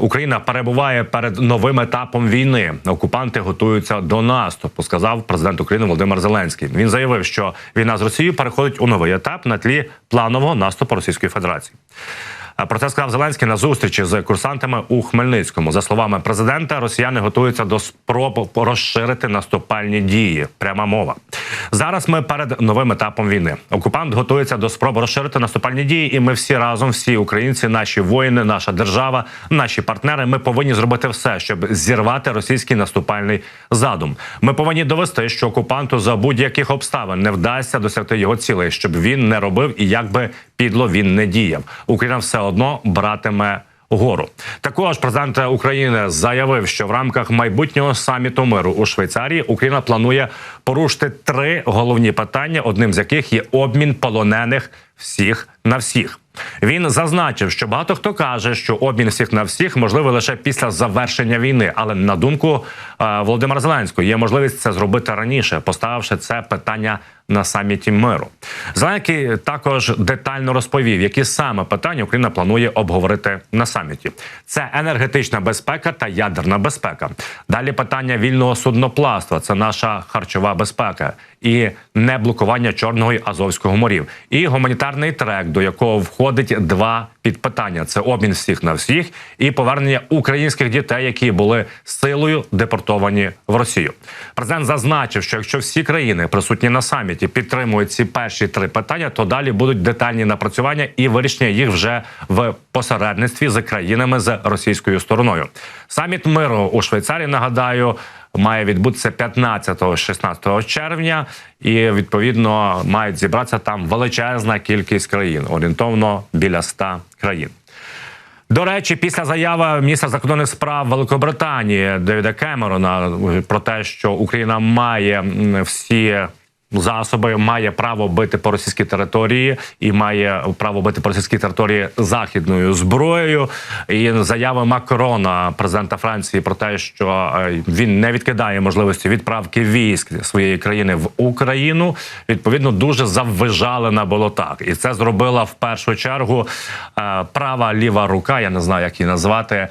Україна перебуває перед новим етапом війни. Окупанти готуються до наступу. Сказав президент України Володимир Зеленський. Він заявив, що війна з Росією переходить у новий етап на тлі планового наступу Російської Федерації. Про це сказав Зеленський на зустрічі з курсантами у Хмельницькому. За словами президента, росіяни готуються до спроб розширити наступальні дії. Пряма мова. Зараз ми перед новим етапом війни. Окупант готується до спроб розширити наступальні дії, і ми всі разом, всі українці, наші воїни, наша держава, наші партнери. Ми повинні зробити все, щоб зірвати російський наступальний задум. Ми повинні довести, що окупанту за будь-яких обставин не вдасться досягти його цілей, щоб він не робив і як би підло він не діяв. Україна все одно братиме. Гору також президент України заявив, що в рамках майбутнього саміту миру у Швейцарії Україна планує порушити три головні питання, одним з яких є обмін полонених всіх на всіх. Він зазначив, що багато хто каже, що обмін всіх на всіх можливий лише після завершення війни. Але на думку е, Володимира Зеленського є можливість це зробити раніше, поставивши це питання на саміті миру. Зеленський також детально розповів, які саме питання Україна планує обговорити на саміті. Це енергетична безпека та ядерна безпека. Далі питання вільного суднопластва це наша харчова безпека і не блокування чорного і азовського морів, і гуманітарний трек, до якого входить два підпитання: це обмін всіх на всіх і повернення українських дітей, які були силою депортовані в Росію. Президент зазначив, що якщо всі країни присутні на саміті підтримують ці перші три питання, то далі будуть детальні напрацювання і вирішення їх вже в посередництві з країнами з російською стороною. Саміт миру у Швейцарії нагадаю. Має відбутися 15-16 червня, і відповідно мають зібратися там величезна кількість країн, орієнтовно біля 100 країн. До речі, після заяви міністра закордонних справ Великобританії Девіда Кемерона про те, що Україна має всі. Засоби має право бити по російській території і має право бити по російській території західною зброєю. І заяви Макрона, президента Франції, про те, що е, він не відкидає можливості відправки військ своєї країни в Україну. Відповідно, дуже заввижали на болотах, і це зробила в першу чергу е, права ліва рука. Я не знаю, як її назвати. е,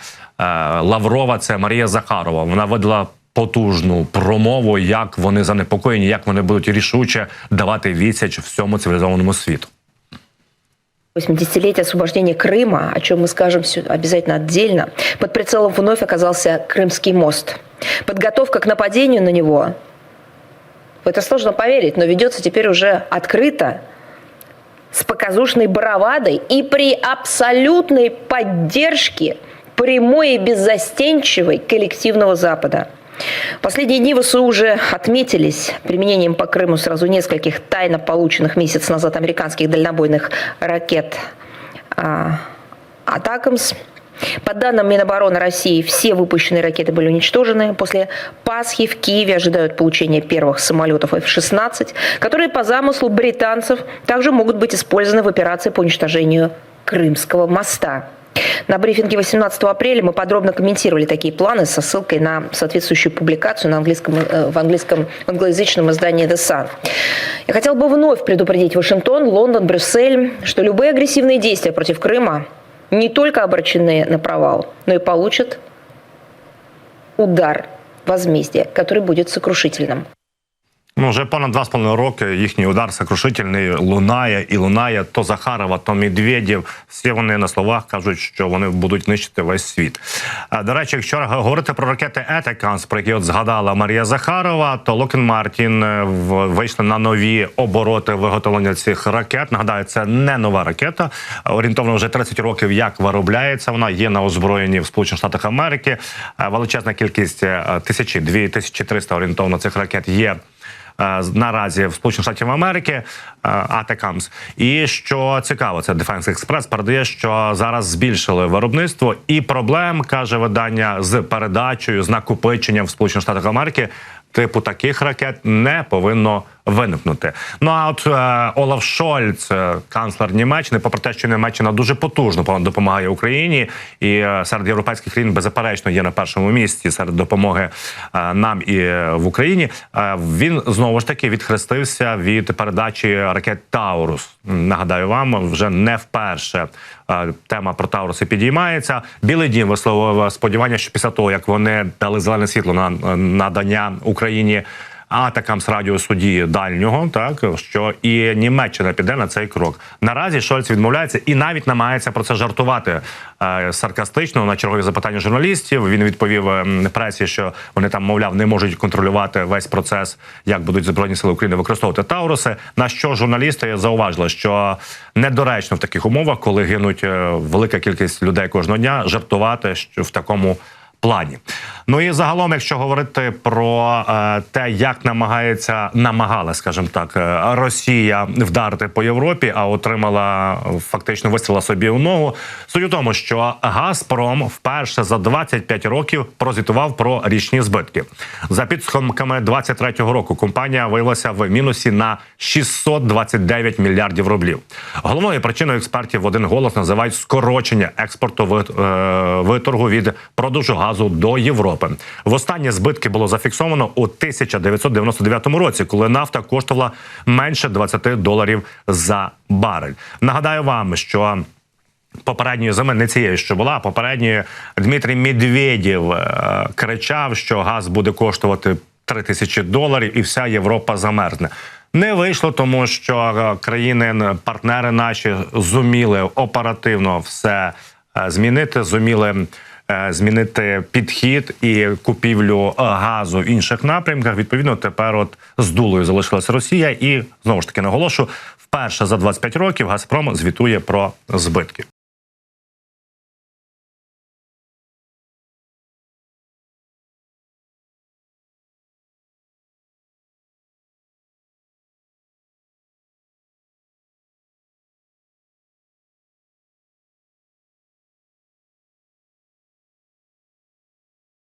Лаврова, це Марія Захарова. Вона видала потужну промову, як вони занепокоєні, як вони будуть рішуче давати відсіч всьому цивілізованому світу. 80-летие освобождения Крыма, о чем мы скажем сю- обязательно отдельно, под прицелом вновь оказался Крымский мост. Подготовка к нападению на него, в это сложно поверить, но ведется теперь уже открыто, с показушной бравадой и при абсолютной поддержке прямой и беззастенчивой коллективного Запада. Последние дни ВСУ уже отметились применением по Крыму сразу нескольких тайно полученных месяц назад американских дальнобойных ракет а, «Атакамс». По данным Минобороны России, все выпущенные ракеты были уничтожены. После Пасхи в Киеве ожидают получения первых самолетов F-16, которые по замыслу британцев также могут быть использованы в операции по уничтожению Крымского моста. На брифинге 18 апреля мы подробно комментировали такие планы со ссылкой на соответствующую публикацию на английском, э, в английском англоязычном издании The Sun. Я хотел бы вновь предупредить Вашингтон, Лондон, Брюссель, что любые агрессивные действия против Крыма не только обращены на провал, но и получат удар возмездия, который будет сокрушительным. Ну, вже понад два з половиною роки їхній удар сокрушительний лунає і лунає то Захарова, то Медведєв. Всі вони на словах кажуть, що вони будуть нищити весь світ. До речі, якщо говорити про ракети Етеканс, про які от згадала Марія Захарова, то Локін Мартін е, вийшли на нові обороти виготовлення цих ракет. Нагадаю, це не нова ракета. Орієнтовно вже 30 років як виробляється. Вона є на озброєнні в Сполучених Штатах Америки. Е, Величезна кількість е, тисячі, дві тисячі триста орієнтовно цих ракет є наразі в Сполучених Штатів Америки е, Атакамс. І що цікаво, це Defense Express передає, що зараз збільшили виробництво і проблем каже видання з передачею, з накопиченням в Сполучених Штатах Америки. Типу таких ракет не повинно виникнути. Ну а от е, Олаф Шольц, е, канцлер Німеччини, попри те, що Німеччина дуже потужно по- допомагає Україні, і е, серед європейських країн беззаперечно є на першому місці серед допомоги е, нам і е, в Україні. е, Він знову ж таки відхрестився від передачі ракет Таурус. Нагадаю вам, вже не вперше е, тема про Тауруси підіймається. Білий дім висловив сподівання, що після того як вони дали зелене світло на надання Україні атакам радіусу дії дальнього, так що і Німеччина піде на цей крок. Наразі Шольц відмовляється і навіть намагається про це жартувати е, саркастично на чергові запитання журналістів. Він відповів ем, пресі, що вони там, мовляв, не можуть контролювати весь процес, як будуть збройні сили України використовувати Тауруси. На що журналісти зауважили, що недоречно в таких умовах, коли гинуть е, велика кількість людей кожного дня, жартувати що в такому плані. Ну і загалом, якщо говорити про е, те, як намагається намагала, скажімо так, е, Росія вдарити по Європі, а отримала фактично вистріла собі у ногу. Суть у тому, що Газпром вперше за 25 років прозвітував про річні збитки. За підсумками 23-го року компанія виявилася в мінусі на 629 мільярдів рублів. Головною причиною експертів в один голос називають скорочення експорту е, виторгу від продажу газу до Європи. Востаннє збитки було зафіксовано у 1999 році, коли нафта коштувала менше 20 доларів за барель. Нагадаю вам, що Попередньої зими не цієї, що була попередньої Дмитрій Медведєв е, кричав, що газ буде коштувати 3 тисячі доларів, і вся Європа замерзне. Не вийшло, тому що е, країни, партнери наші зуміли оперативно все е, змінити, зуміли змінити підхід і купівлю е, газу в інших напрямках. Відповідно, тепер от з дулою залишилася Росія, і знову ж таки наголошу, вперше за 25 років Газпром звітує про збитки.